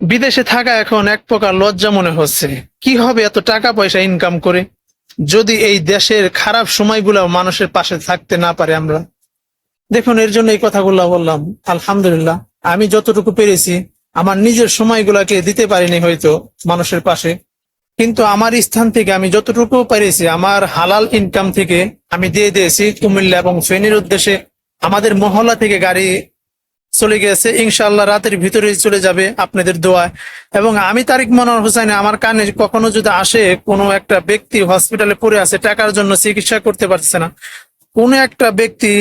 বিদেশে থাকা এখন এক প্রকার লজ্জা মনে হচ্ছে। কি হবে এত টাকা পয়সা ইনকাম করে? যদি এই দেশের খারাপ সময়গুলো মানুষের পাশে থাকতে না পারে আমরা। দেখুন, এর জন্য এই কথাগুলো বললাম, আলহামদুলিল্লাহ। আমি যতটুকু পেরেছি, আমার নিজের সময়গুলোকে দিতে পারিনি হয়তো মানুষের পাশে। কিন্তু আমার স্থান থেকে আমি যতটুকু পেরেছি, আমার হালাল ইনকাম থেকে আমি দিয়ে দিয়েছি কুমিল্লা এবং ফেনীর উদ্দেশ্যে। আমাদের মহল্লা থেকে গাড়ি চলে গেছে ইনশাল্লাহ রাতের ভিতরে চলে যাবে আপনাদের দোয়ায়। এবং আমি তারিক মনোয়ার হোসেন আমার কানে কখনো যদি আসে কোনো একটা ব্যক্তি হসপিটালে পড়ে আছে, টাকার জন্য চিকিৎসা করতে পারছে না। কোনো একটা ব্যক্তি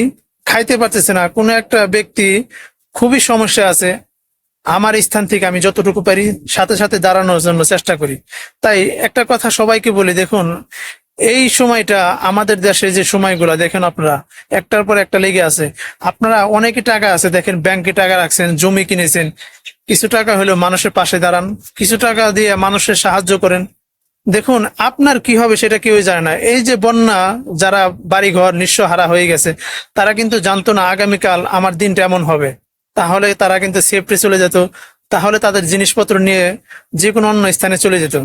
খাইতে পারতেছে না, কোনো একটা ব্যক্তি খুবই সমস্যা আছে। আমার স্থান থেকে আমি যতটুকু পারি সাথে সাথে দাঁড়ানোর জন্য চেষ্টা করি। তাই একটা কথা সবাইকে বলি, দেখুন এই সময়টা আমাদের দেশে যে সময়গুলো, দেখেন আপনারা, একটার পর একটা লেগে আছে। আপনারা অনেকে টাকা আছে, দেখেন ব্যাংকে টাকা রাখছেন, জমি কিনেছেন, কিছু টাকা হলেও মানুষের পাশে দাঁড়ান, কিছু টাকা দিয়ে মানুষের সাহায্য করেন। দেখুন, আপনার কি হবে সেটা কেউই জানে না। এই যে বন্যা, যারা বাড়িঘর নিঃস্ব হারা হয়ে গেছে, তারা কিন্তু জানতো না আগামীকাল আমার দিনটা এমন হবে। তাহলে তারা কিন্তু সেফটি চলে যেত। তাহলে তাদের জিনিসপত্র নিয়ে যে কোনো অন্য স্থানে চলে যেত।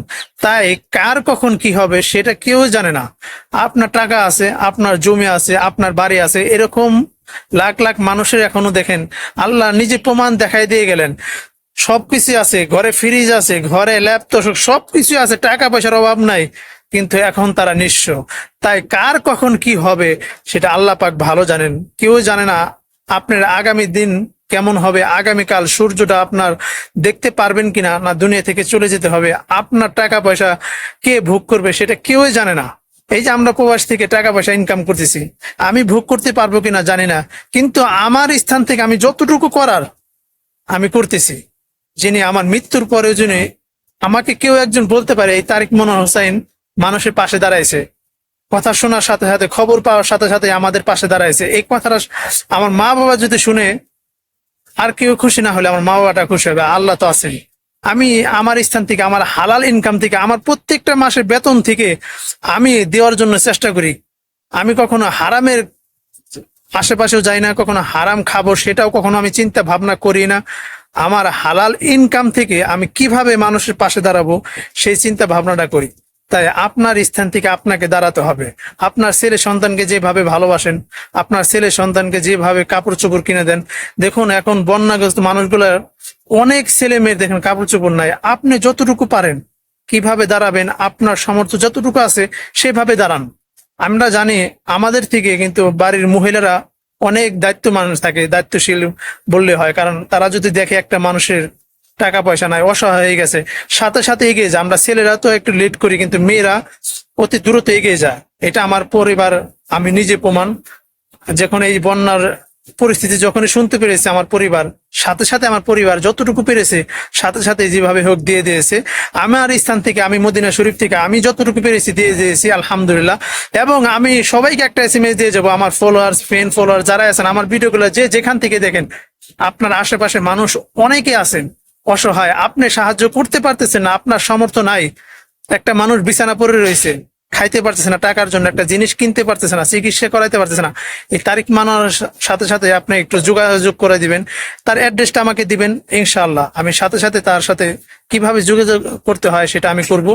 তাই কার কখন কি হবে সেটা কেউ জানে না। আপনার টাকা আছে, আপনার জমি আছে, আপনার বাড়ি আছে, এরকম লাখ লাখ মানুষের এখনও দেখেন, আল্লাহ নিজে প্রমাণ দেখাই দিয়ে গেলেন। সবকিছু আছে, ঘরে ফ্রিজ আছে, ঘরে ল্যাপটপ সবকিছু আছে, টাকা পয়সার অভাব নাই, কিন্তু এখন তারা নিঃস্ব। তাই কার কখন কি হবে সেটা আল্লাহ পাক ভালো জানেন। কেউ জানে না, আপনার আগামী দিন কেমন হবে, আগামীকাল সূর্যটা আপনার দেখতে পারবেন কিনা, না দুনিয়া থেকে চলে যেতে হবে, আপনার টাকা পয়সা কে ভোগ করবে সেটা কেউই জানে না। এই যে আমরা প্রবাস থেকে টাকা পয়সা ইনকাম করতেছি, আমি ভোগ করতে পারব কিনা জানি না, কিন্তু আমার স্থান থেকে আমি যতটুকু করার আমি করতেছি। যিনি আমার মৃত্যুর পরে যিনি আমাকে কেউ একজন বলতে পারে, এই তারিক মনোহর হোসাইন মানুষের পাশে দাঁড়াইছে। কথা শোনার সাথে সাথে, খবর পাওয়ার সাথে সাথে আমাদের পাশে দাঁড়াইছে। এই কথাটা আমার মা বাবা যদি শুনে আর কেউ খুশি না হলে আমার মা বাবাটা খুশি হবে, আল্লাহ তো আছেন আমি আমার স্থান থেকে, আমার হালাল ইনকাম থেকে, আমার প্রত্যেকটা মাসের বেতন থেকে আমি দেওয়ার জন্য চেষ্টা করি। আমি কখনো হারামের আশেপাশেও যাই না, কখনো হারাম খাব, সেটাও কখনো আমি চিন্তা ভাবনা করি না। আমার হালাল ইনকাম থেকে আমি কীভাবে মানুষের পাশে দাঁড়াবো, সেই চিন্তা ভাবনাটা করি। তাই আপনার স্থান থেকে আপনাকে দাঁড়াতে হবে। আপনার ছেলে সন্তানকে যেভাবে ভালোবাসেন, আপনার ছেলে সন্তানকে যেভাবে কাপড় চোপড় কিনে দেন, দেখুন এখন বন্যাগ্রস্ত মানুষগুলোর অনেক ছেলে মেয়ে দেখেন কাপড় চোপড় নাই। আপনি যতটুকু পারেন, কীভাবে দাঁড়াবেন, আপনার সামর্থ্য যতটুকু আছে, সেভাবে দাঁড়ান। আমরা জানি আমাদের থেকে কিন্তু বাড়ির মহিলারা অনেক দায়িত্ব মানুষ থাকে, দায়িত্বশীল বললে হয়, কারণ তারা যদি দেখে একটা মানুষের টাকা পয়সা নাই, অসহায় হয়ে গেছে। সাথে সাথে এগিয়ে যায় আমরা ছেলেরা তো একটু লেট করি, কিন্তু মেয়েরা অতি দ্রুত এগিয়ে যায়। এটা আমার পরিবার, আমি নিজে প্রমাণ। যখন এই বন্যার পরিস্থিতি যখনই শুনতে পেরেছে আমার পরিবার, সাথে সাথে আমার পরিবার যতটুকু পেরেছে, সাথে সাথে যেভাবে হোক দিয়ে দিয়েছে। আমার স্থান থেকে, আমি মদিনা শরীফ থেকে, আমি যতটুকু পেরেছি দিয়ে দিয়েছি, আলহামদুলিল্লাহ। এবং আমি সবাইকে একটা এস দিয়ে যাব, আমার ফলোয়ার্স ফ্রেন্ড ফলোয়ার যারা আছেন, আমার ভিডিওগুলো যে যেখান থেকে দেখেন, আপনার আশেপাশে মানুষ অনেকে আছেন। অসহায়, আপনি সাহায্য করতে পারতেছেন না, আপনার সমর্থ নাই। একটা মানুষ বিছানা পরে রয়েছে, খাইতে পারতেছে না, টাকার জন্য একটা জিনিস কিনতে পারতেছে না, চিকিৎসা করাইতে পারতেছে না। এই তারিখ মানার সাথে সাথে আপনি একটু যোগাযোগ করে দিবেন, তার অ্যাড্রেসটা আমাকে দিবেন ইনশাল্লাহ আমি সাথে সাথে তার সাথে কীভাবে যোগাযোগ করতে হয় সেটা আমি করব।